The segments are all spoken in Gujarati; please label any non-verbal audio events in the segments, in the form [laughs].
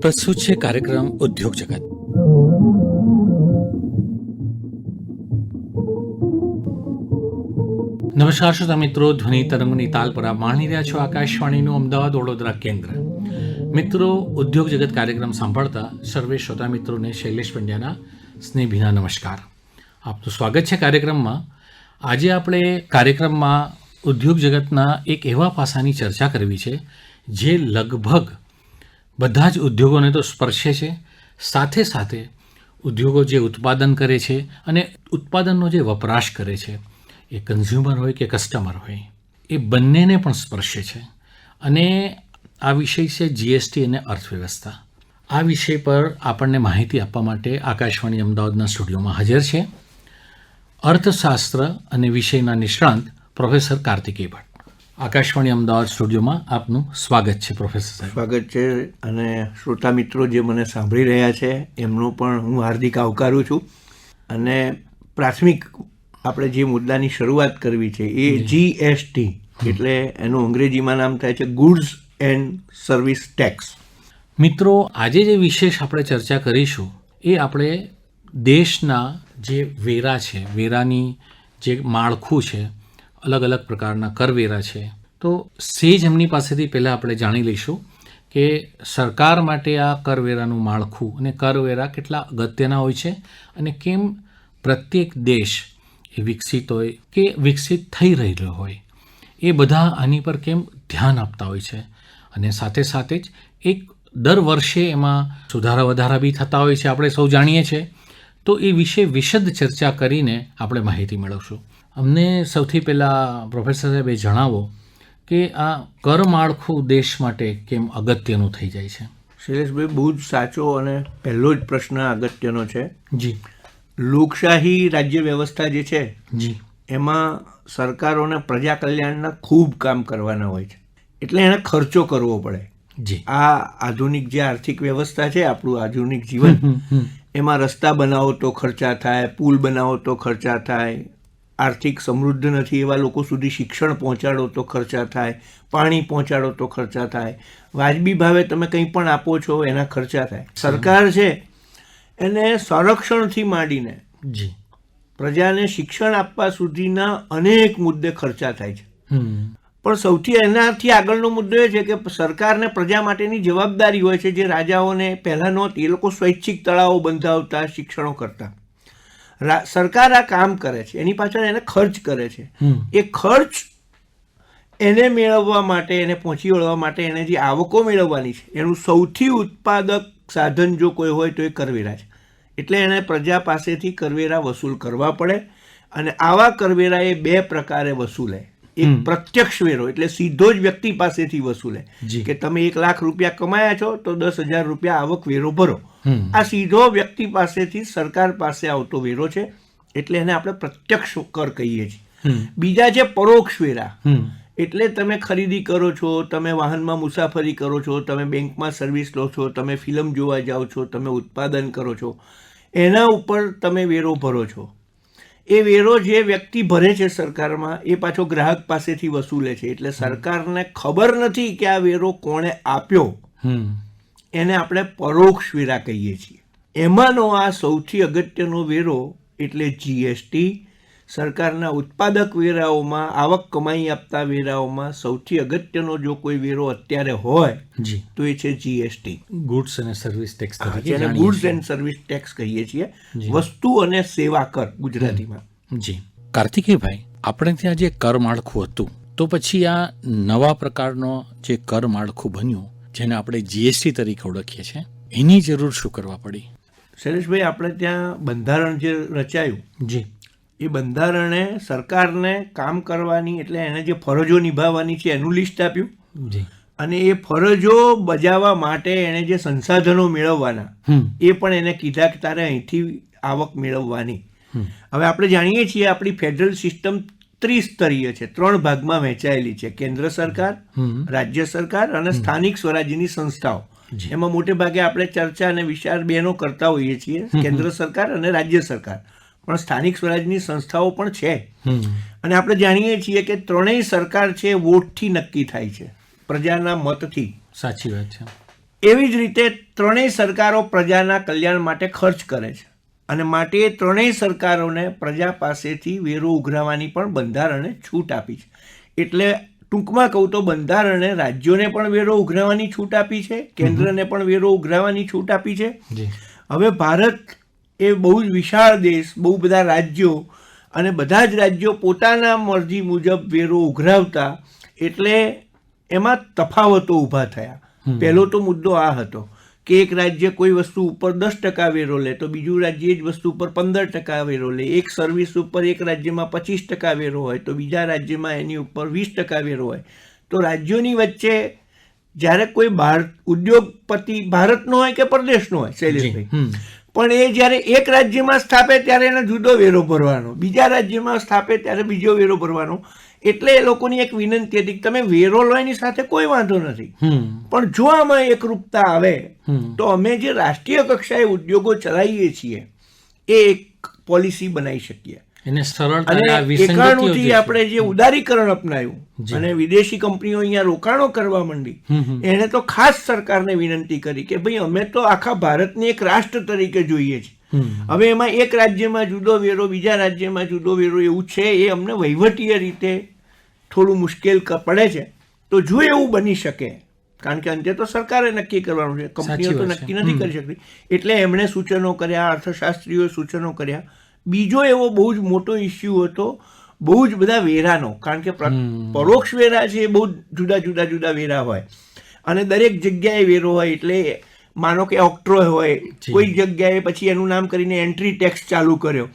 પ્રસ્તુત છે કાર્યક્રમ ઉદ્યોગ જગત. નમસ્કાર શ્રોતા મિત્રો, ધ્વનિ તરંગની તાલ પર આપ માણી રહ્યા છો આકાશવાણીનું અમદાવાદ વડોદરા કેન્દ્ર. મિત્રો, ઉદ્યોગ જગત કાર્યક્રમ સાંભળતા સર્વે શ્રોતા મિત્રોને શૈલેષ પંડ્યાના સ્નેહભીના નમસ્કાર. આપનું સ્વાગત છે કાર્યક્રમમાં. આજે આપણે કાર્યક્રમમાં ઉદ્યોગ જગતના એક એવા પાસાની ચર્ચા કરવી છે, જે લગભગ બધા જ ઉદ્યોગોને તો સ્પર્શે છે. સાથે સાથે ઉદ્યોગો જે ઉત્પાદન કરે છે અને ઉત્પાદનનો જે વપરાશ કરે છે, એ કન્ઝ્યુમર હોય કે કસ્ટમર હોય, એ બંનેને પણ સ્પર્શે છે. અને આ વિષય છે જીએસટી અને અર્થવ્યવસ્થા. આ વિષય પર આપણને માહિતી આપવા માટે આકાશવાણી અમદાવાદના સ્ટુડિયોમાં હાજર છે. અર્થશાસ્ત્ર અને વિષયના નિષ્ણાંત પ્રોફેસર કાર્તિકેય ભટ્ટ. આકાશવાણી અમદાવાદ સ્ટુડિયોમાં આપનું સ્વાગત છે પ્રોફેસર સાહેબ. સ્વાગત છે અને શ્રોતા મિત્રો જે મને સાંભળી રહ્યા છે એમનું પણ હું હાર્દિક આવકારું છું. અને પ્રાથમિક આપણે જે મુદ્દાની શરૂઆત કરવી છે એ જીએસટી એટલે એનું અંગ્રેજીમાં નામ થાય છે ગુડ્સ એન્ડ સર્વિસ ટેક્સ મિત્રો આજે જે વિશેષ આપણે ચર્ચા કરીશું એ આપણે દેશના જે વેરા છે વેરાની જે માળખું છે અલગ અલગ પ્રકારના કરવેરા છે. તો સેજ એમની પાસેથી પહેલાં આપણે જાણી લઈશું કે સરકાર માટે આ કરવેરાનું માળખું અને કરવેરા કેટલા અગત્યના હોય છે અને કેમ પ્રત્યેક દેશ એ વિકસિત હોય કે વિકસિત થઈ રહેલો હોય. એ બધા આની પર કેમ ધ્યાન આપતા હોય છે? અને સાથે સાથે જ એક દર વર્ષે એમાં સુધારા વધારા બી થતા હોય છે, આપણે સૌ જાણીએ છીએ. તો એ વિશે વિશદ ચર્ચા કરીને આપણે માહિતી મેળવશું. અમને સૌથી પહેલાં પ્રોફેસર સાહેબ એ જણાવો કે આ કર માળખું દેશ માટે કેમ અગત્યનું થઈ જાય છે? શૈલેષભાઈ બહુ જ સાચો અને પહેલો જ પ્રશ્ન અગત્યનો છે. જી. લોકશાહી રાજ્ય વ્યવસ્થા જે છે જી. એમાં સરકારોને પ્રજા કલ્યાણના ખૂબ કામ કરવાના હોય છે. એટલે એને ખર્ચો કરવો પડે. જી. આ આધુનિક જે આર્થિક વ્યવસ્થા છે આપણું આધુનિક જીવન. એમાં રસ્તા બનાવો તો ખર્ચા થાય પુલ બનાવો તો ખર્ચા થાય આર્થિક સમૃદ્ધ નથી એવા લોકો સુધી શિક્ષણ પહોંચાડો તો ખર્ચા થાય પાણી પહોંચાડો તો ખર્ચા થાય. વાજબી ભાવે તમે કંઈ પણ આપો છો એના ખર્ચા થાય. સરકાર છે એને સંરક્ષણથી માંડીને જી. પ્રજાને શિક્ષણ આપવા સુધીના અનેક મુદ્દે ખર્ચા થાય છે. પણ સૌથી એનાથી આગળનો મુદ્દો એ છે કે સરકારને પ્રજા માટેની જવાબદારી હોય છે જે રાજાઓને પહેલાં નહોતી. એ લોકો સ્વૈચ્છિક તળાવો બંધાવતા શિક્ષણો કરતા. સરકાર આ કામ કરે છે એની પાછળ એને ખર્ચ કરે છે. એ ખર્ચ એને મેળવવા માટે એને પહોંચી વળવા માટે એને જે આવકો મેળવવાની છે એનું સૌથી ઉત્પાદક સાધન જો કોઈ હોય તો એ કરવેરા છે. એટલે એને પ્રજા પાસેથી કરવેરા વસૂલ કરવા પડે અને આવા કરવેરા એ બે પ્રકારે વસૂલે. હમ. પ્રત્યક્ષ વેરો એટલે સીધો જ વ્યક્તિ પાસેથી વસૂલે. કે તમે એક લાખ રૂપિયા કમાયા છો તો દસ હજાર રૂપિયા આવક વેરો ભરો. આ સીધો વ્યક્તિ પાસેથી સરકાર પાસે આવતો વેરો છે એટલે એને આપણે પ્રત્યક્ષ કર કહીએ છીએ. બીજા છે પરોક્ષ વેરા. એટલે તમે ખરીદી કરો છો તમે વાહનમાં મુસાફરી કરો છો તમે બેંકમાં સર્વિસ લો છો તમે ફિલ્મ જોવા જાઓ છો તમે ઉત્પાદન કરો છો એના ઉપર તમે વેરો ભરો છો. એ વેરો જે વ્યક્તિ ભરે છે સરકારમાં એ પાછો ગ્રાહક પાસેથી વસૂલે છે. એટલે સરકારને ખબર નથી કે આ વેરો કોણે આપ્યો. હમ. એને આપણે પરોક્ષ વેરા કહીએ છીએ. એમાંનો આ સૌથી અગત્યનો વેરો એટલે જીએસટી સરકારના ઉત્પાદક વેરાઓમાં આવક કમાઈ આપતા વેરાઓમાં સૌથી અગત્યનો જો કોઈ વેરો અત્યારે હોય જી. તો એ છે જીએસટી ગુડ્સ અને સર્વિસ ટેક્સ જેને ગુડ્સ એન્ડ સર્વિસ ટેક્સ કહીએ છીએ. વસ્તુ અને સેવા કર ગુજરાતીમાં. જી. કાર્તિકેયભાઈ આપણે ત્યાં જે કર માળખું હતું તો પછી આ નવા પ્રકારનો જે કર માળખું બન્યું જેને આપણે જીએસટી તરીકે ઓળખીએ છીએ એની જરૂર શું કરવા પડી? શૈલેષભાઈ આપણે ત્યાં બંધારણ જે રચાયું જી. એ બંધારણે સરકારને કામ કરવાની એટલે એને જે ફરજો નિભાવવાની છે એનું લિસ્ટ આપ્યું. અને એ ફરજો બજાવવા માટે એણે જે સંસાધનો મેળવવાના એ પણ એને કીધા કે તારે અહીંથી આવક મેળવવાની. હવે આપણે જાણીએ છીએ આપણી ફેડરલ સિસ્ટમ ત્રિસ્તરીય છે ત્રણ ભાગમાં વહેંચાયેલી છે કેન્દ્ર સરકાર રાજ્ય સરકાર અને સ્થાનિક સ્વરાજ્યની સંસ્થાઓ. એમાં મોટે ભાગે આપણે ચર્ચા અને વિચાર બેનો કરતા હોઈએ છીએ કેન્દ્ર સરકાર અને રાજ્ય સરકાર. પણ સ્થાનિક સ્વરાજની સંસ્થાઓ પણ છે. અને આપણે જાણીએ છીએ કે ત્રણેય સરકાર છે વોટથી નક્કી થાય છે પ્રજાના મતથી. સાચી વાત છે. એવી જ રીતે ત્રણેય સરકારો પ્રજાના કલ્યાણ માટે ખર્ચ કરે છે. અને માટે એ ત્રણેય સરકારોને પ્રજા પાસેથી વેરો ઉઘરાવવાની પણ બંધારણે છૂટ આપી છે. એટલે ટૂંકમાં કહું તો બંધારણે રાજ્યોને પણ વેરો ઉઘરાવવાની છૂટ આપી છે કેન્દ્રને પણ વેરો ઉઘરાવવાની છૂટ આપી છે. હવે ભારત એ બહુ જ વિશાળ દેશ બહુ બધા રાજ્યો અને બધા જ રાજ્યો પોતાના મરજી મુજબ વેરો ઉઘરાવતા એટલે એમાં તફાવતો ઊભા થયા. પહેલો તો મુદ્દો આ હતો કે એક રાજ્ય કોઈ વસ્તુ ઉપર દસ ટકા વેરો લે તો બીજું રાજ્ય એ જ વસ્તુ ઉપર પંદર ટકા વેરો લે. એક સર્વિસ ઉપર એક રાજ્યમાં પચીસ ટકા વેરો હોય તો બીજા રાજ્યમાં એની ઉપર વીસ ટકા વેરો હોય. તો રાજ્યોની વચ્ચે જ્યારે કોઈ ભારત ઉદ્યોગપતિ ભારતનો હોય કે પરદેશનો હોય શૈલેષભાઈ પણ એ જ્યારે એક રાજ્યમાં સ્થાપે ત્યારે એને જુદો વેરો ભરવાનો. બીજા રાજ્યમાં સ્થાપે ત્યારે બીજો વેરો ભરવાનો. એટલે એ લોકોની એક વિનંતી હતી કે તમે વેરો લો એની સાથે કોઈ વાંધો નથી. પણ જો આમાં એકરૂપતા આવે તો અમે જે રાષ્ટ્રીય કક્ષાએ ઉદ્યોગો ચલાવીએ છીએ એ એક પોલિસી બનાવી શકીએ. એને સરળતાથી આપણે જે ઉદારીકરણ અપનાવ્યું અને વિદેશી કંપનીઓ અહીંયા રોકાણો કરવા માંડી એણે તો ખાસ સરકારને વિનંતી કરી કે ભાઈ અમે તો આખા ભારતને એક રાષ્ટ્ર તરીકે જોઈએ છીએ હવે એમાં એક રાજ્યમાં જુદો વેરો બીજા રાજ્યમાં જુદો વેરો એવું છે એ અમને વહીવટીય રીતે થોડું મુશ્કેલ પડે છે. તો જો એવું બની શકે કારણ કે અંતે તો સરકારે નક્કી કરવાનું છે કંપનીઓ તો નક્કી નથી કરી શકતી. એટલે એમણે સૂચનો કર્યા અર્થશાસ્ત્રીઓએ સૂચનો કર્યા બીજો એવો બહુ જ મોટો ઇસ્યુ હતો બહુ જ બધા વેરાનો કારણ કે પરોક્ષ વેરા છે એ બહુ જુદા જુદા જુદા વેરા હોય. અને દરેક જગ્યાએ વેરો હોય એટલે માનો કે ઓક્ટ્રો હોય કોઈ જગ્યાએ પછી એનું નામ કરીને એન્ટ્રી ટેક્સ ચાલુ કર્યો.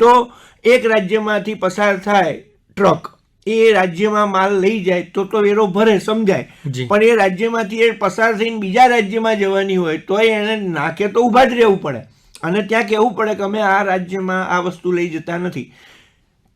તો એક રાજ્યમાંથી પસાર થાય ટ્રક એ રાજ્યમાં માલ લઈ જાય તો તો વેરો ભરે સમજાય. પણ એ રાજ્યમાંથી એ પસાર થઈને બીજા રાજ્યમાં જવાની હોય તો એને નાકે તો ઊભા જ રહેવું પડે. અને ત્યાં કહેવું પડે કે અમે આ રાજ્યમાં આ વસ્તુ લઈ જતા નથી.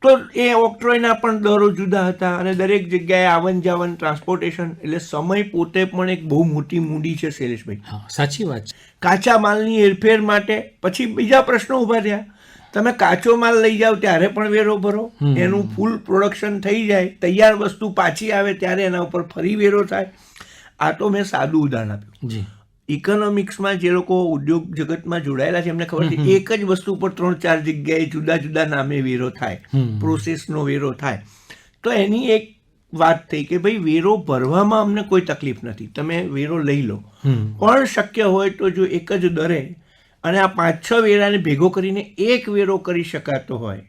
તો એ ઓક્ટ્રોયના પણ દરો જુદા હતા અને દરેક જગ્યાએ આવન જાવન ટ્રાન્સપોર્ટેશન એટલે સમય પોતે પણ એક બહુ મોટી મૂડી છે શૈલેષભાઈ. સાચી વાત છે. કાચા માલની હેરફેર માટે પછી બીજા પ્રશ્નો ઊભા થયા. તમે કાચો માલ લઈ જાઓ ત્યારે પણ વેરો ભરો. એનું ફૂલ પ્રોડક્શન થઈ જાય. તૈયાર વસ્તુ પાછી આવે ત્યારે એના ઉપર ફરી વેરો થાય. આ તો મેં સાદું ઉદાહરણ આપ્યું. જી. ઇકોનોમિક્સમાં જે લોકો ઉદ્યોગ જગતમાં જોડાયેલા છે એમને ખબર છે એક જ વસ્તુ પર ત્રણ ચાર જગ્યાએ જુદા જુદા નામે વેરો થાય. પ્રોસેસનો વેરો થાય. તો એની એક વાત થઈ કે ભાઈ વેરો ભરવામાં અમને કોઈ તકલીફ નથી. તમે વેરો લઈ લો. પણ શક્ય હોય તો જો એક જ દરે અને આ પાંચ છ વેરાને ભેગો કરીને એક વેરો કરી શકાતો હોય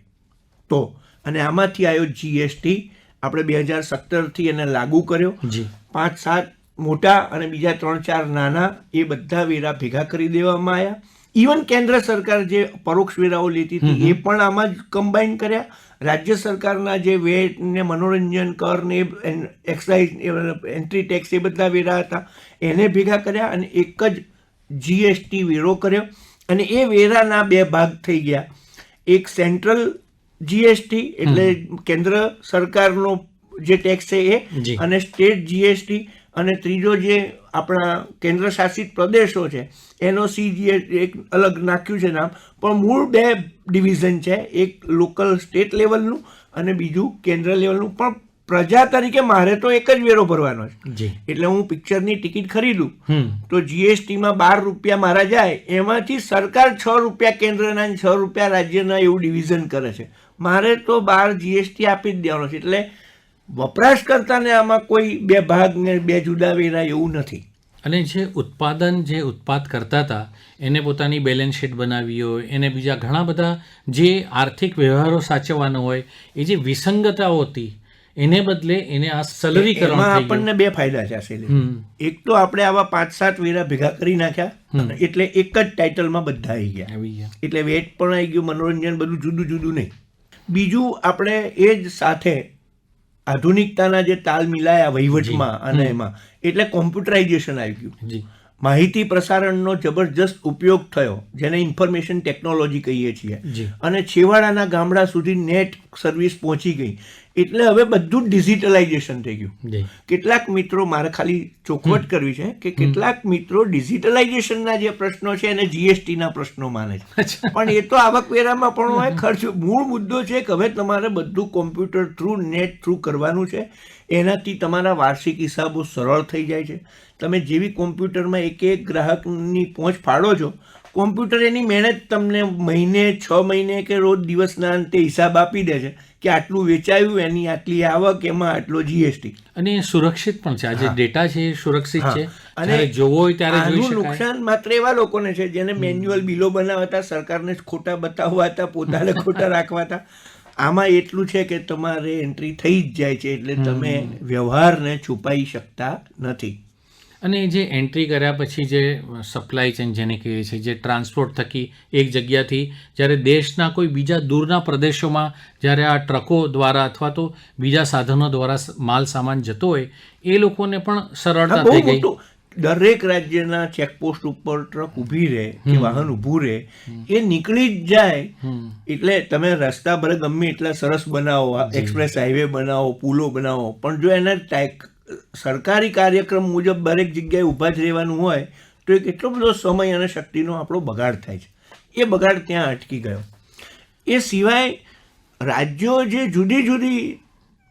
તો. અને આમાંથી આવ્યો જીએસટી આપણે બે હજાર સત્તરથી એને લાગુ કર્યો. પાંચ સાત મોટા અને બીજા ત્રણ ચાર નાના એ બધા વેરા ભેગા કરી દેવામાં આવ્યા. ઇવન કેન્દ્ર સરકાર જે પરોક્ષ વેરાઓ લેતી હતી એ પણ આમાં જ કમ્બાઈન કર્યા. રાજ્ય સરકારના જે વેટ ને મનોરંજન કર ને એક્સાઇઝ એન્ટ્રી ટેક્સ એ બધા વેરા હતા એને ભેગા કર્યા અને એક જ જીએસટી વેરો કર્યો. અને એ વેરાના બે ભાગ થઈ ગયા. એક સેન્ટ્રલ જીએસટી એટલે કેન્દ્ર સરકારનો જે ટેક્સ છે એ અને સ્ટેટ જીએસટી અને ત્રીજો જે આપણા કેન્દ્ર શાસિત પ્રદેશો છે એનો સીજીએ એક અલગ નાખ્યું છે નામ પણ મૂળ બે ડિવિઝન છે એક લોકલ સ્ટેટ લેવલનું અને બીજું કેન્દ્ર લેવલનું. પણ પ્રજા તરીકે મારે તો એક જ વેરો ભરવાનો છે. એટલે હું પિક્ચરની ટિકિટ ખરીદું. તો જીએસટીમાં બાર રૂપિયા મારા જાય એમાંથી સરકાર છ રૂપિયા કેન્દ્રના છ રૂપિયા રાજ્યના એવું ડિવિઝન કરે છે. મારે તો બાર જીએસટી આપી જ દેવાનો છે. એટલે વપરાશકર્તાને આમાં કોઈ બે ભાગ ને બે જુદા વેરા એવું નથી. અને જે ઉત્પાદન જે ઉત્પાદ કરતા હતા એને પોતાની બેલેન્સ શીટ બનાવી હોય એને બીજા ઘણા બધા જે આર્થિક વ્યવહારો સાચવવાનો હોય એ જે વિસંગતાઓ હતી એને બદલે એને આ સલરીકરણ કરવા આપણને બે ફાયદા છે આ એક તો આપણે આવા પાંચ સાત વેરા ભેગા કરી નાખ્યા એટલે એક જ ટાઇટલમાં બધા આવી ગયા. આવી ગયા. એટલે વેટ પણ આવી ગયું મનોરંજન બધું જુદું જુદું નહીં. બીજું આપણે એ જ સાથે આધુનિકતાના જે તાલ મિલાયા વહીવટમાં અને એમાં એટલે કોમ્પ્યુટરાઇઝેશન આવી ગયું. માહિતી પ્રસારણનો જબરજસ્ત ઉપયોગ થયો જેને ઇન્ફોર્મેશન ટેકનોલોજી કહીએ છીએ. અને છેવાડાના ગામડા સુધી નેટ સર્વિસ પહોંચી ગઈ. એટલે હવે બધું ડિજિટલાઇઝેશન થઈ ગયું. કેટલાક મિત્રો મારે ખાલી ચોખવટ કરવી છે કે કેટલાક મિત્રો ડિજિટલાઇઝેશનના જે પ્રશ્નો છે એને જીએસટીના પ્રશ્નો માને છે. પણ એ તો આવકવેરામાં પણ હોય ખર્ચ મૂળ મુદ્દો છે કે હવે તમારે બધું કોમ્પ્યુટર થ્રુ નેટ થ્રુ કરવાનું છે. એનાથી તમારા વાર્ષિક હિસાબો સરળ થઈ જાય છે. તમે જેવી કોમ્પ્યુટરમાં એક એક ગ્રાહકની પહોંચ ફાળો છો કોમ્પ્યુટર એની મહેનત તમને મહિને છ મહિને કે રોજ દિવસના અંતે હિસાબ આપી દે છે. કે આટલું વેચાયું એની આટલી આવક એમાં આટલો જીએસટી અને એ સુરક્ષિત પણ છે. આ જે ડેટા છે એ સુરક્ષિત છે. અને જોવો હોય ત્યારે જોઈ શકાય. નુકસાન માત્ર એવા લોકોને છે જેને મેન્યુઅલ બિલો બનાવતા સરકારને ખોટા બતાવવા હતા પોતાને [laughs] ખોટા રાખવા હતા. આમાં એટલું છે કે તમારે એન્ટ્રી થઈ જ જાય છે એટલે તમે વ્યવહારને છુપાઈ શકતા નથી. અને જે એન્ટ્રી કર્યા પછી જે સપ્લાય ચેન જેને કહીએ છીએ જે ટ્રાન્સપોર્ટ થકી એક જગ્યાથી જ્યારે દેશના કોઈ બીજા દૂરના પ્રદેશોમાં જ્યારે આ ટ્રકો દ્વારા અથવા તો બીજા સાધનો દ્વારા માલ સામાન જતો હોય એ લોકોને પણ સરળતા થઈ ગઈ. દરેક રાજ્યના ચેકપોસ્ટ ઉપર ટ્રક ઊભી રહે કે વાહન ઊભું રહે એ નીકળી જ જાય. એટલે તમે રસ્તા ભલે ગમે એટલા સરસ બનાવો એક્સપ્રેસ હાઈવે બનાવો પુલો બનાવો પણ જો એના સરકારી કાર્યક્રમ મુજબ દરેક જગ્યાએ ઊભા જ રહેવાનું હોય તો એ કેટલો બધો સમય અને શક્તિનો આપણો બગાડ થાય છે. એ બગાડ ત્યાં અટકી ગયો. એ સિવાય રાજ્યો જે જુદી જુદી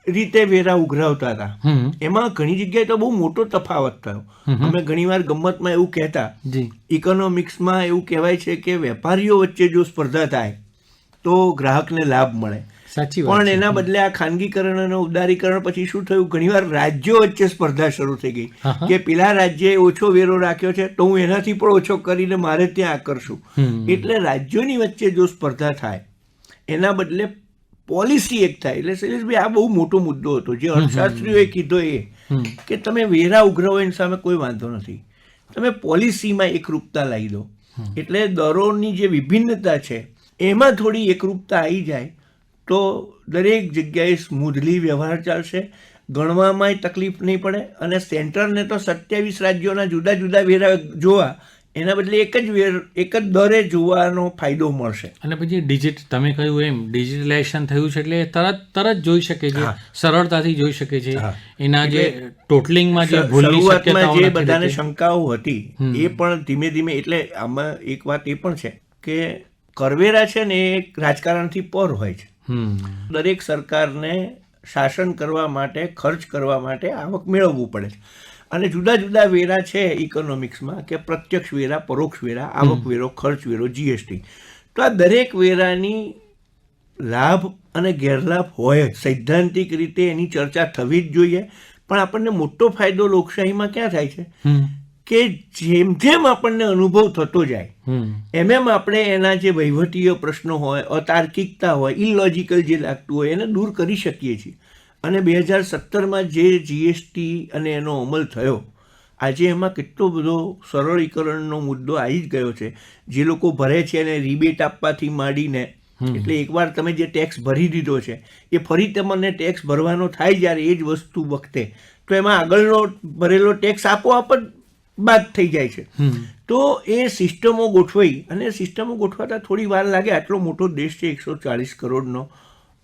રીતે વેરા ઉઘરાવતા હતા એમાં ઘણી જગ્યાએ તો બહુ મોટો તફાવત થયો. અમે ઘણીવાર ગમતમાં એવું કહેતા જી. ઇકોનોમિક્સમાં એવું કહેવાય છે કે વેપારીઓ વચ્ચે જો સ્પર્ધા થાય તો ગ્રાહકને લાભ મળે. સાચી પણ એના બદલે આ ખાનગીકરણ અને ઉદારીકરણ પછી શું થયું? ઘણીવાર રાજ્યો વચ્ચે સ્પર્ધા શરૂ થઈ ગઈ. કે પેલા રાજ્યએ ઓછો વેરો રાખ્યો છે તો હું એનાથી પણ ઓછો કરીને મારે ત્યાં આકર્ષું. એટલે રાજ્યોની વચ્ચે જો સ્પર્ધા થાય એના બદલે પોલિસી એક થાય. એટલે શૈલેષભાઈ આ બહુ મોટો મુદ્દો હતો. જે અર્થશાસ્ત્રીઓએ કીધો એ કે તમે વેરા ઉઘરાવો એની સામે કોઈ વાંધો નથી. તમે પોલિસીમાં એકરૂપતા લાવી દો. એટલે દરોની જે વિભિન્નતા છે એમાં થોડી એકરૂપતા આવી જાય. તો દરેક જગ્યાએ સ્મૂધલી વ્યવહાર ચાલશે. ગણવામાંય તકલીફ નહીં પડે અને સેન્ટરને તો સત્યાવીસ રાજ્યોના જુદા જુદા વેરા જોવા એના બદલે એક જ વેર એક જ દરે જોવાનો ફાયદો મળશે. અને પછી ડિજિટ તમે કહ્યું એમ ડિજિટલાઇઝેશન થયું છે એટલે તરત તરત જોઈ શકે છે સરળતાથી જોઈ શકે છે. એના જે ટોટલિંગમાં જે શરૂઆતમાં જે બધાને શંકાઓ હતી એ પણ ધીમે ધીમે એટલે આમાં એક વાત એ પણ છે કે કરવેરા છે ને એ રાજકારણથી પર હોય છે. દરેક સરકારને શાસન કરવા માટે ખર્ચ કરવા માટે આવક મેળવવું પડે છે. અને જુદા જુદા વેરા છે ઇકોનોમિક્સમાં કે પ્રત્યક્ષ વેરા પરોક્ષ વેરા આવક વેરો ખર્ચ વેરો જીએસટી તો આ દરેક વેરાની લાભ અને ગેરલાભ હોય. જ. સૈદ્ધાંતિક રીતે એની ચર્ચા થવી જ જોઈએ. પણ આપણને મોટો ફાયદો લોકશાહીમાં ક્યાં થાય છે? કે જેમ જેમ આપણને અનુભવ થતો જાય એમ એમ આપણે એના જે વહીવટીય પ્રશ્નો હોય અતાર્કિકતા હોય ઇલોજિકલ જે લાગતું હોય એને દૂર કરી શકીએ છીએ. અને બે હજાર સત્તરમાં જે જીએસટી અને એનો અમલ થયો આજે એમાં કેટલો બધો સરળીકરણનો મુદ્દો આવી જ ગયો છે. જે લોકો ભરે છે એને રિબેટ આપવાથી માંડીને એટલે એકવાર તમે જે ટેક્સ ભરી દીધો છે એ ફરી તમને ટેક્સ ભરવાનો થાય જ્યારે એ જ વસ્તુ વખતે તો એમાં આગળનો ભરેલો ટેક્સ આપોઆપ જ બાદ થઈ જાય છે. તો એ સિસ્ટમો ગોઠવાઈ અને સિસ્ટમો ગોઠવાતા થોડી વાર લાગે આટલો મોટો દેશ છે એકસો ચાલીસ કરોડનો.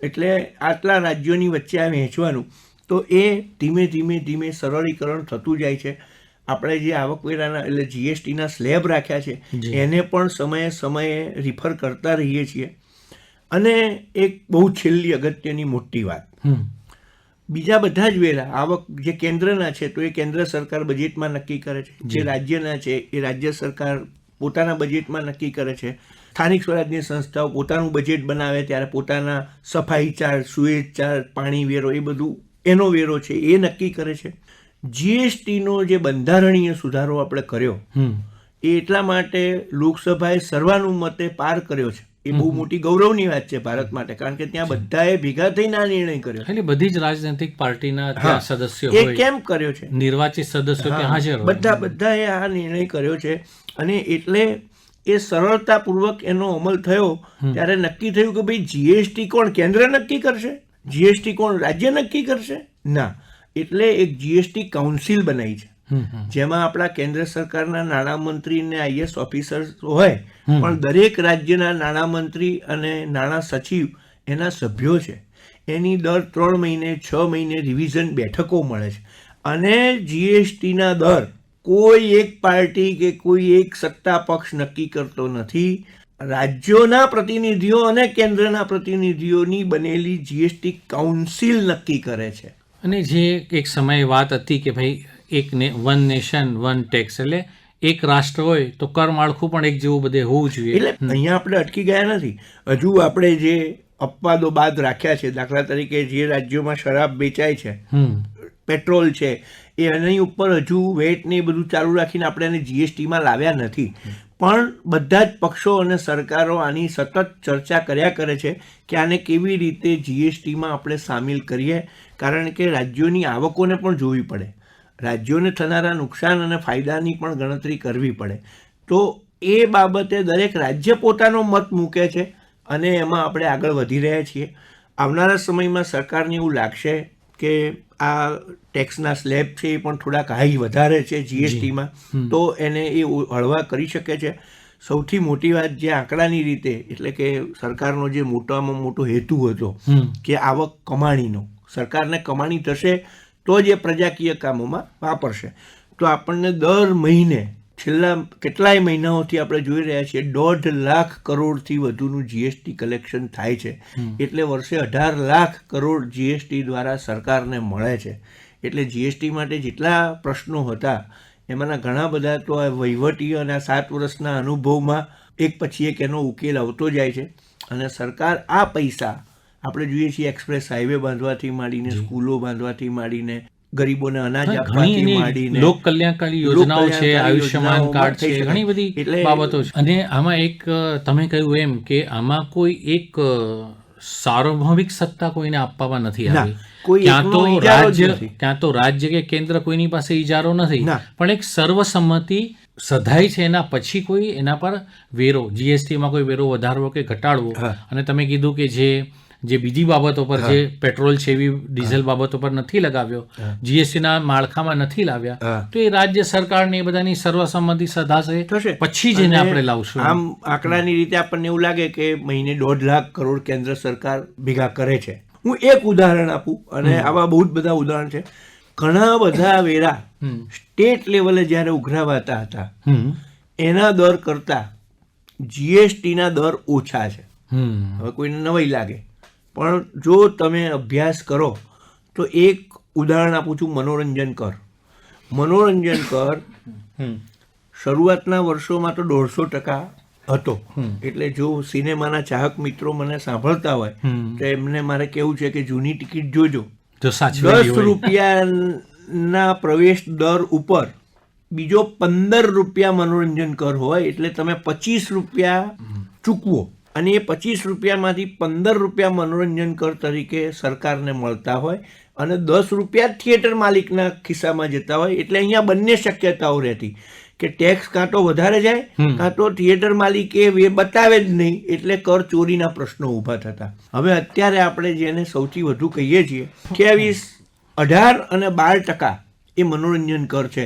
એટલે આટલા રાજ્યોની વચ્ચે આ વહેંચવાનું. તો એ ધીમે ધીમે ધીમે સરળીકરણ થતું જાય છે. આપણે જે આવકવેરાના એટલે જીએસટીના સ્લેબ રાખ્યા છે એને પણ સમયે સમયે રિફર કરતા રહીએ છીએ. અને એક બહુ છેલ્લી અગત્યની મોટી વાત. બીજા બધા જ વેરા આવક જે કેન્દ્રના છે તો એ કેન્દ્ર સરકાર બજેટમાં નક્કી કરે છે. જે રાજ્યના છે એ રાજ્ય સરકાર પોતાના બજેટમાં નક્કી કરે છે. સ્થાનિક સ્વરાજની સંસ્થાઓ પોતાનું બજેટ બનાવે ત્યારે પોતાના સફાઈ ચાર્જ સુએજ ચાર્જ પાણી વેરો એ બધું એનો વેરો છે એ નક્કી કરે છે. જીએસટીનો જે બંધારણીય સુધારો આપણે કર્યો હમ. એ એટલા માટે લોકસભાએ સર્વાનુમતે પાર કર્યો છે. એ બહુ મોટી ગૌરવની વાત છે ભારત માટે કારણ કે ત્યાં બધાએ ભેગા થઈને આ નિર્ણય કર્યો. એટલે બધી જ રાજનૈતિક પાર્ટીના સદસ્યો એ કેમ કર્યો છે? નિર્વાચિત સદસ્યો ત્યાં હાજર બધા બધાએ આ નિર્ણય કર્યો છે અને એટલે એ સરળતાપૂર્વક એનો અમલ થયો ત્યારે નક્કી થયું કે ભાઈ જીએસટી કોણ કેન્દ્ર નક્કી કરશે? જીએસટી કોણ રાજ્ય નક્કી કરશે? ના. એટલે એક જીએસટી કાઉન્સિલ બનાવી છે. જેમાં આપણા કેન્દ્ર સરકારના નાણામંત્રી ને આઈએસ ઓફિસર હોય પણ દરેક રાજ્યના નાણામંત્રી અને નાણાં સચિવ એના સભ્યો છે. એની દર ત્રણ મહિને છ મહિને રિવિઝન બેઠકો મળે છે. અને જીએસટીના દર કોઈ એક પાર્ટી કે કોઈ એક સત્તા પક્ષ નક્કી કરતો નથી. રાજ્યોના પ્રતિનિધિઓ અને કેન્દ્રના પ્રતિનિધિઓની બનેલી જીએસટી કાઉન્સિલ નક્કી કરે છે. અને જે એક સમયે વાત હતી કે ભાઈ એક ને વન નેશન વન ટેક્સ એટલે એક રાષ્ટ્ર હોય તો કર માળખું પણ એક જેવું બધે હોવું જોઈએ. એટલે અહીંયા આપણે અટકી ગયા નથી. હજુ આપણે જે અપવાદો બાદ રાખ્યા છે દાખલા તરીકે જે રાજ્યોમાં શરાબ વેચાય છે હમ. પેટ્રોલ છે એ એની ઉપર હજુ વેટ ને એ બધું ચાલુ રાખીને આપણે એને જીએસટીમાં લાવ્યા નથી. પણ બધા જ પક્ષો અને સરકારો આની સતત ચર્ચા કર્યા કરે છે કે આને કેવી રીતે જીએસટીમાં આપણે સામેલ કરીએ કારણ કે રાજ્યોની આવકોને પણ જોવી પડે. રાજ્યોને થનારા નુકસાન અને ફાયદાની પણ ગણતરી કરવી પડે. તો એ બાબતે દરેક રાજ્ય પોતાનો મત મૂકે છે અને એમાં આપણે આગળ વધી રહ્યા છીએ. આવનારા સમયમાં સરકારને એવું લાગશે કે આ ટેક્સના સ્લેબ છે એ પણ થોડાક હાઈ વધારે છે જીએસટીમાં. તો એને એ હળવા કરી શકે છે. સૌથી મોટી વાત જે આંકડાની રીતે એટલે કે સરકારનો જે મોટામાં મોટો હેતુ હતો કે આવક કમાણીનો. સરકારને કમાણી થશે તો જ એ પ્રજાકીય કામોમાં વાપરશે. તો આપણને દર મહિને છેલ્લા કેટલાય મહિનાઓથી આપણે જોઈ રહ્યા છીએ દોઢ લાખ કરોડથી વધુનું જીએસટી કલેક્શન થાય છે. એટલે વર્ષે અઢાર લાખ કરોડ જીએસટી દ્વારા સરકારને મળે છે. એટલે જીએસટી માટે જેટલા પ્રશ્નો હતા એમાંના ઘણા બધા તો આ વહીવટી અને આ સાત વર્ષના અનુભવમાં એક પછી એક એનો ઉકેલ આવતો જાય છે. અને સરકાર આ પૈસા આપણે જોઈએ છીએ એક્સપ્રેસ હાઈવે બાંધવાથી માંડીને સ્કૂલો બાંધવાથી માંડીને ગરીબોને અનાજ આપવાથી માંડીને. લોક કલ્યાણકારી યોજનાઓ છે આયુષ્યમાન કાર્ડ છે ઘણી બધી બાબતો છે. અને આમાં એક તમે કહ્યું એમ કે આમાં કોઈ એક સાર્વભૌમિક સત્તા કોઈને આપવામાં નથી આવી. ક્યાં તો રાજ્ય. ક્યાં તો રાજ્ય કે કેન્દ્ર કોઈની પાસે ઇજારો નથી. પણ એક સર્વસંમતિ સધાય છે એના પછી કોઈ એના પર વેરો જીએસટીમાં કોઈ વેરો વધારવો કે ઘટાડવો. અને તમે કીધું કે જે જે બીજી બાબતો પર જે પેટ્રોલ છે એવી ડીઝલ બાબતો પર નથી લગાવ્યો જીએસટીના માળખામાં નથી લાવ્યા તો એ રાજ્ય સરકારની એ બધાની સર્વસંમતિ સધાશે પછી જેને આપણે લાવશું આમ આંકડાની રીતે આપણને એવું લાગે કે મહિને દોઢ લાખ કરોડ કેન્દ્ર સરકાર ભેગા કરે છે. હું એક ઉદાહરણ આપું અને આવા બહુ જ બધા ઉદાહરણ છે. ઘણા બધા વેરા સ્ટેટ લેવલે જ્યારે ઉઘરાવાતા હતા એના દર કરતા જીએસટીના દર ઓછા છે. હવે કોઈને નવાઈ લાગે. પણ જો તમે અભ્યાસ કરો તો એક ઉદાહરણ આપું છું મનોરંજન કર. મનોરંજન કર હમ. શરૂઆતના વર્ષોમાં તો દોઢસો ટકા હતો. એટલે જો સિનેમાના ચાહક મિત્રો મને સાંભળતા હોય તો એમને મારે કેવું છે કે જૂની ટિકિટ જોજો. દસ રૂપિયાના પ્રવેશ દર ઉપર બીજો પંદર રૂપિયા મનોરંજન કર હોય એટલે તમે પચીસ રૂપિયા ચૂકવો. અને એ પચીસ રૂપિયામાંથી પંદર રૂપિયા મનોરંજન કર તરીકે સરકારને મળતા હોય અને દસ રૂપિયા થિયેટર માલિકના ખિસ્સામાં જતા હોય એટલે અહીંયા બંને શક્યતાઓ રહેતી. કે ટેક્સ કાં તો વધારે જાય કાં તો થિયેટર માલિકે એ બતાવે જ નહીં એટલે કર ચોરીના પ્રશ્નો ઊભા થતા. હવે અત્યારે આપણે જેને સૌથી વધુ કહીએ છીએ અઠ્યાવીસ અઢાર અને બાર ટકા એ મનોરંજન કર છે.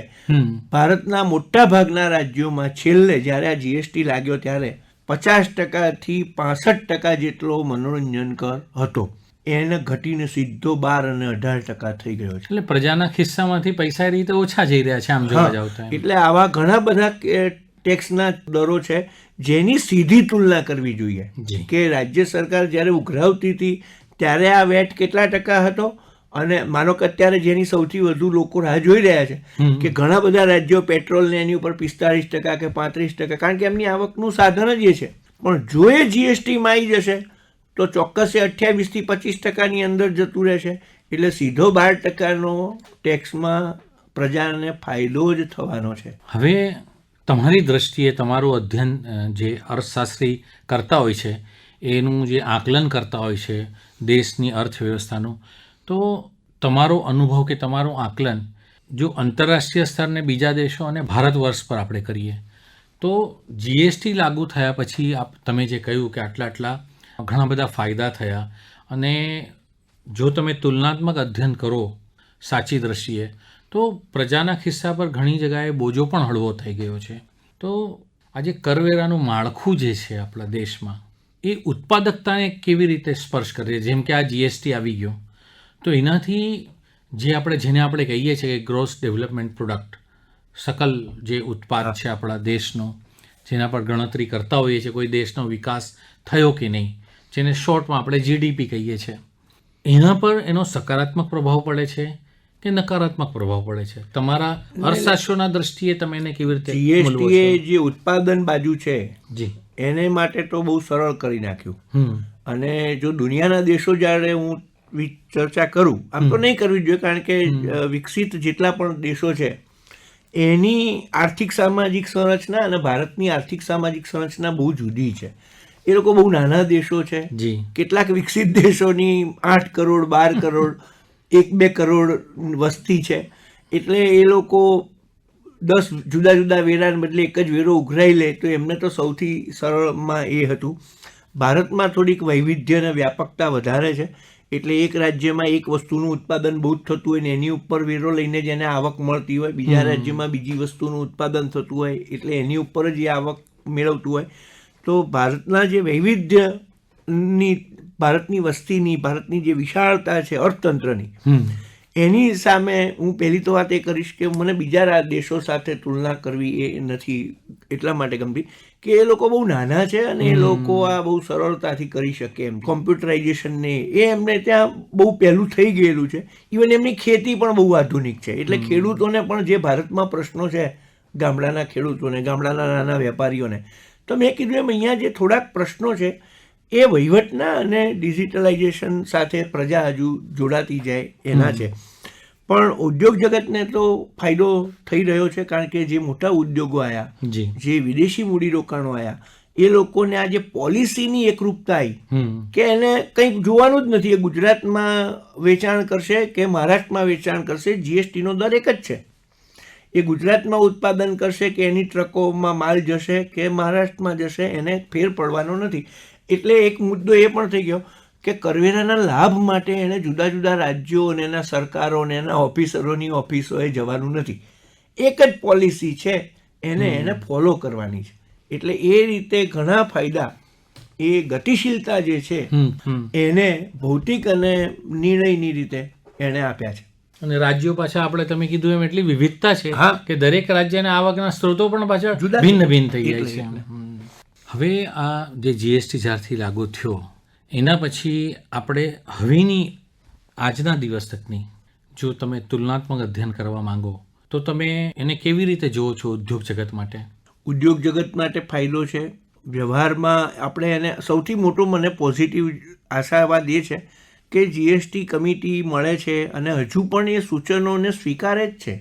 ભારતના મોટા ભાગના રાજ્યોમાં છેલ્લે જ્યારે આ જીએસટી લાગ્યો ત્યારે પચાસ ટકાથી પાસઠ ટકા જેટલો મનોરંજન કર હતો. એને ઘટીને સીધો બાર અને અઢાર ટકા થઈ ગયો છે. એટલે પ્રજાના ખિસ્સામાંથી પૈસા એ રીતે ઓછા જઈ રહ્યા છે આમ જોવા જાવ તો એટલે આવા ઘણા બધા ટેક્સના દરો છે જેની સીધી તુલના કરવી જોઈએ. કે રાજ્ય સરકાર જ્યારે ઉઘરાવતી હતી ત્યારે આ વેટ કેટલા ટકા હતો? અને માનો કે અત્યારે જેની સૌથી વધુ લોકો રાહ જોઈ રહ્યા છે કે ઘણા બધા રાજ્યો પેટ્રોલને એની ઉપર પિસ્તાળીસ ટકા કે પાંત્રીસ ટકા કારણ કે એમની આવકનું સાધન જ એ છે. પણ જો એ જીએસટીમાં આવી જશે તો ચોક્કસ એ અઠ્યાવીસથી પચીસ ટકાની અંદર જતું રહેશે એટલે સીધો બાર ટકાનો ટેક્સમાં પ્રજાને ફાયદો જ થવાનો છે. હવે તમારી દ્રષ્ટિએ તમારું અધ્યયન જે અર્થશાસ્ત્રી કરતા હોય છે એનું જે આકલન કરતા હોય છે દેશની અર્થવ્યવસ્થાનું તો તમારો અનુભવ કે તમારું આકલન જો આંતરરાષ્ટ્રીય સ્તરને બીજા દેશો અને ભારત વર્ષ પર આપણે કરીએ, તો જીએસટી લાગુ થયા પછી આપ તમે જે કહ્યું કે આટલા આટલા ઘણા બધા ફાયદા થયા અને જો તમે તુલનાત્મક અધ્યયન કરો સાચી દ્રષ્ટિએ, તો પ્રજાના ખિસ્સા પર ઘણી જગાએ બોજો પણ હળવો થઈ ગયો છે. તો આજે કરવેરાનું માળખું જે છે આપણા દેશમાં, એ ઉત્પાદકતાને કેવી રીતે સ્પર્શ કરે? જેમ કે આ જીએસટી આવી ગયો. તો એનાથી જે આપણે જેને આપણે કહીએ છીએ કે ગ્રોસ ડેવલપમેન્ટ પ્રોડક્ટ સકલ જે ઉત્પાદ છે આપણા દેશનો જેના પર ગણતરી કરતા હોઈએ છીએ કોઈ દેશનો વિકાસ થયો કે નહીં જેને શોર્ટમાં આપણે જીડીપી કહીએ છીએ એના પર એનો સકારાત્મક પ્રભાવ પડે છે કે નકારાત્મક પ્રભાવ પડે છે? તમારા અર્થશાસ્ત્રોના દ્રષ્ટિએ તમે એને કેવી રીતે જીએસટી જે ઉત્પાદન બાજુ છે જી. એને માટે તો બહુ સરળ કરી નાખ્યું. અને જો દુનિયાના દેશો જ્યારે હું ચર્ચા કરું. આમ તો નહીં કરવી જોઈએ કારણ કે વિકસિત જેટલા પણ દેશો છે એની આર્થિક સામાજિક સંરચના અને ભારતની આર્થિક સામાજિક સંરચના બહુ જુદી છે. એ લોકો બહુ નાના દેશો છે. જી. કેટલાક વિકસિત દેશોની આઠ કરોડ બાર કરોડ એક બે કરોડ વસ્તી છે. એટલે એ લોકો દસ જુદા જુદા વેરાને બદલે એક જ વેરો ઉઘરાઈ લે તો એમને તો સૌથી સરળમાં એ હતું. ભારતમાં થોડીક વૈવિધ્ય અને વ્યાપકતા વધારે છે. એટલે એક રાજ્યમાં એક વસ્તુનું ઉત્પાદન બહુ જ થતું હોય ને એની ઉપર વેરો લઈને જ એને આવક મળતી હોય. બીજા રાજ્યમાં બીજી વસ્તુનું ઉત્પાદન થતું હોય એટલે એની ઉપર જ એ આવક મેળવતું હોય. તો ભારતના જે વૈવિધ્યની ભારતની વસ્તીની ભારતની જે વિશાળતા છે અર્થતંત્રની એની સામે હું પહેલી તો વાત એ કરીશ કે મને બીજા દેશો સાથે તુલના કરવી એ નથી એટલા માટે ગમતી કે એ લોકો બહુ નાના છે અને એ લોકો આ બહુ સરળતાથી કરી શકે એમ. કોમ્પ્યુટરાઇઝેશન ને એ એમને ત્યાં બહુ પહેલું થઈ ગયેલું છે. ઇવન એમની ખેતી પણ બહુ આધુનિક છે. એટલે ખેડૂતોને પણ જે ભારતમાં પ્રશ્નો છે ગામડાના ખેડૂતોને ગામડાના નાના વેપારીઓને તો મેં કીધું એમ અહીંયા જે થોડાક પ્રશ્નો છે એ વહીવટના અને ડિજિટલાઇઝેશન સાથે પ્રજા હજુ જોડાતી જાય એના છે. પણ ઉદ્યોગ જગતને તો ફાયદો થઈ રહ્યો છે કારણ કે જે મોટા ઉદ્યોગો આવ્યા જી. વિદેશી મૂડીરોકાણો આવ્યા એ લોકોને આ જે પોલિસીની એકરૂપતા આવી કે એને કંઈક જોવાનું જ નથી. એ ગુજરાતમાં વેચાણ કરશે કે મહારાષ્ટ્રમાં વેચાણ કરશે જીએસટીનો દર એક જ છે. એ ગુજરાતમાં ઉત્પાદન કરશે કે એની ટ્રકોમાં માલ જશે કે મહારાષ્ટ્રમાં જશે એને ફેર પડવાનો નથી. એટલે એક મુદ્દો એ પણ થઈ ગયો કે કરવેરાના લાભ માટે એણે જુદા જુદા રાજ્યો અને એના સરકારો અને એના ઓફિસરોની ઓફિસોએ જવાનું નથી. એક જ પોલિસી છે એને એને ફોલો કરવાની છે. એટલે એ રીતે ઘણા ફાયદા. એ ગતિશીલતા જે છે એને ભૌતિક અને નિર્ણયની રીતે એણે આપ્યા છે. અને રાજ્યો પાછા આપણે તમે કીધું એમ એટલી વિવિધતા છે કે દરેક રાજ્યના આવકના સ્ત્રોતો પણ પાછા જુદા ભિન્ન ભિન્ન થઈ જાય છે. હવે આ જે જીએસટી જ્યારથી લાગુ થયો, એના પછી આપણે હવેની આજના દિવસ તકની, જો તમે તુલનાત્મક અધ્યયન કરવા માંગો, તો તમે એને કેવી રીતે જુઓ છો ઉદ્યોગ જગત માટે ઉદ્યોગ જગત માટે ફાયદો છે વ્યવહારમાં આપણે એને સૌથી મોટો મને પોઝિટિવ આશાવાદ એ છે કે જીએસટી કમિટી મળે છે અને હજુ પણ એ સૂચનોને સ્વીકારે જ છે.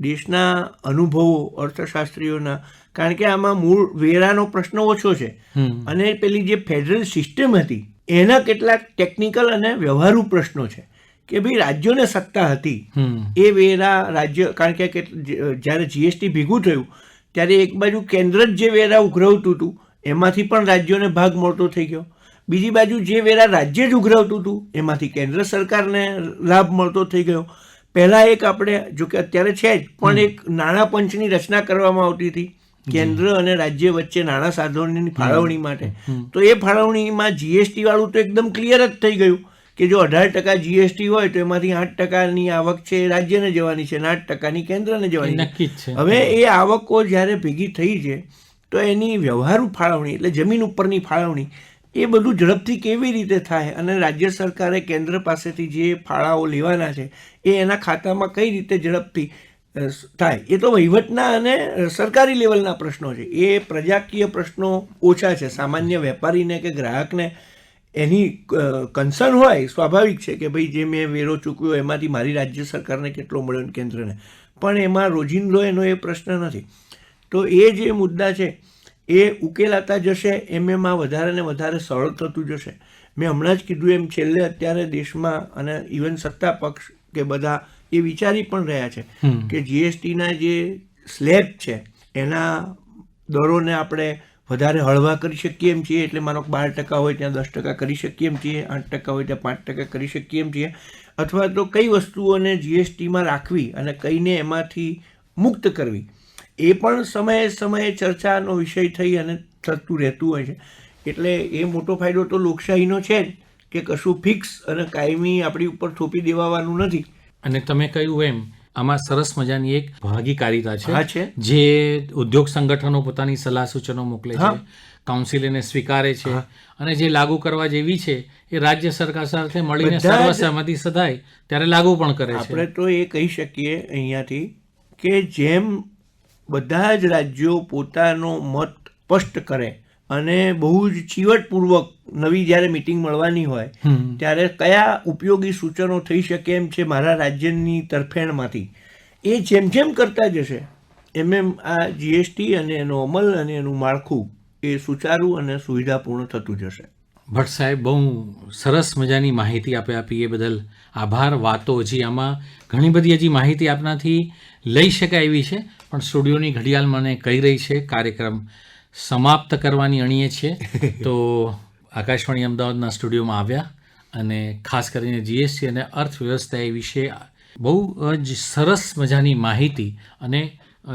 દેશના અનુભવો અર્થશાસ્ત્રીઓના કારણ કે આમાં મૂળ વેરાનો પ્રશ્ન ઓછો છે. અને પેલી જે ફેડરલ સિસ્ટમ હતી એના કેટલાક ટેકનિકલ અને વ્યવહારુ પ્રશ્નો છે. કે ભાઈ રાજ્યોને સત્તા હતી. એ વેરા રાજ્ય કારણ કે જ્યારે જીએસટી ભેગું થયું ત્યારે એક બાજુ કેન્દ્ર જ જે વેરા ઉઘરાવતું હતું એમાંથી પણ રાજ્યોને ભાગ મળતો થઈ ગયો. બીજી બાજુ જે વેરા રાજ્ય જ ઉઘરાવતું હતું એમાંથી કેન્દ્ર સરકારને લાભ મળતો થઈ ગયો. પહેલાં એક આપણે જો કે અત્યારે છે જ પણ એક નાણાં પંચની રચના કરવામાં આવતી હતી. કેન્દ્ર અને રાજ્ય વચ્ચે નાણાં સાધનોની ફાળવણી માટે. તો એ ફાળવણીમાં જીએસટી વાળું તો એકદમ ક્લિયર જ થઈ ગયું કે જો અઢાર ટકા જીએસટી હોય તો એમાંથી આઠ ટકાની આવક છે રાજ્યને જવાની છે અને આઠ ટકાની કેન્દ્રને જવાની નક્કી છે. હવે એ આવકો જ્યારે ભેગી થઈ છે તો એની વ્યવહારુ ફાળવણી એટલે જમીન ઉપરની ફાળવણી એ બધું ઝડપથી કેવી રીતે થાય અને રાજ્ય સરકારે કેન્દ્ર પાસેથી જે ફાળાઓ લેવાના છે, એ એના ખાતામાં કઈ રીતે ઝડપથી થાય? એ તો વહીવટના અને સરકારી લેવલના પ્રશ્નો છે. એ પ્રજાકીય પ્રશ્નો ઓછા છે. સામાન્ય વેપારીને કે ગ્રાહકને એની કન્સર્ન હોય સ્વાભાવિક છે કે ભાઈ જે મેં વેરો ચૂક્યો એમાંથી મારી રાજ્ય સરકારને કેટલો મળ્યો કેન્દ્રને. પણ એમાં રોજિંદો એનો એ પ્રશ્ન નથી. તો એ જે મુદ્દા છે એ ઉકેલાતા જશે એમ એમાં વધારે ને વધારે સરળ થતું જશે. મેં હમણાં જ કીધું એમ છેલ્લે અત્યારે દેશમાં અને ઇવન સત્તા પક્ષ કે બધા એ વિચારી પણ રહ્યા છે કે જીએસટીના જે સ્લેબ છે એના દરોને આપણે વધારે હળવા કરી શકીએ એમ છીએ એટલે માનો બાર ટકા હોય ત્યાં દસ ટકા કરી શકીએ એમ છીએ આઠ ટકા હોય ત્યાં પાંચ ટકા કરી શકીએ એમ છીએ. અથવા તો કઈ વસ્તુઓને જીએસટીમાં રાખવી અને કઈને એમાંથી મુક્ત કરવી. એ પણ સમયે સમયે ચર્ચાનો વિષય થઈ અને થતું રહેતું હોય છે. એટલે એ મોટો ફાયદો તો લોકશાહીનો છે જ કે કશું ફિક્સ અને કાયમી આપણી ઉપર થોપી દેવાવાનું નથી. અને તમે કહ્યું એમ આમાં સરસ મજાની એક ભાગીકારિતા છે જે ઉદ્યોગ સંગઠનો પોતાની સલાહ સૂચનો મોકલે છે કાઉન્સિલ એને સ્વીકારે છે અને જે લાગુ કરવા જેવી છે એ રાજ્ય સરકાર સાથે મળીને સર્વસહમતિ સધાય ત્યારે લાગુ પણ કરે છે. આપણે તો એ કહી શકીએ અહીંયાથી કે જેમ બધા જ રાજ્યો પોતાનો મત સ્પષ્ટ કરે અને બહુ જ ચીવટપૂર્વક નવી જ્યારે મિટિંગ મળવાની હોય. ત્યારે કયા ઉપયોગી સૂચનો થઈ શકે એમ છે મારા રાજ્યની તરફેણમાંથી એ જેમ જેમ કરતા જશે એમ એમ આ જીએસટી અને એનો અમલ અને એનું માળખું એ સુચારું અને સુવિધાપૂર્ણ થતું જશે ભટ્ટ સાહેબ, બહુ સરસ મજાની માહિતી આપે આપી એ બદલ આભાર. વાતો હજી આમાં ઘણી બધી હજી માહિતી આપનાથી લઈ શકાય એવી છે, પણ સ્ટુડિયોની ઘડિયાળ મને કહી રહી છે, કાર્યક્રમ સમાપ્ત કરવાની અણીએ છીએ. તો આકાશવાણી અમદાવાદના સ્ટુડિયોમાં આવ્યા અને ખાસ કરીને જીએસટી અને અર્થવ્યવસ્થા એ વિશે બહુ જ સરસ મજાની માહિતી અને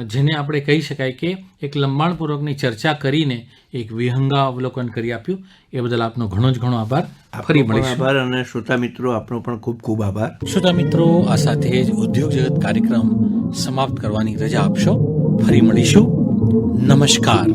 જેને આપણે કહી શકાય કે એક લંબાણપૂર્વકની ચર્ચા કરીને એક વિહંગા અવલોકન કરી આપ્યું. એ બદલ આપનો ઘણો જ ઘણો આભાર. ફરી મળીશું. આભાર અને શ્રોતા મિત્રો આપનો પણ ખૂબ ખૂબ આભાર. શ્રોતા મિત્રો આ સાથે જ ઉદ્યોગ જગત કાર્યક્રમ સમાપ્ત કરવાની રજા આપશો. ફરી મળીશું. નમસ્કાર.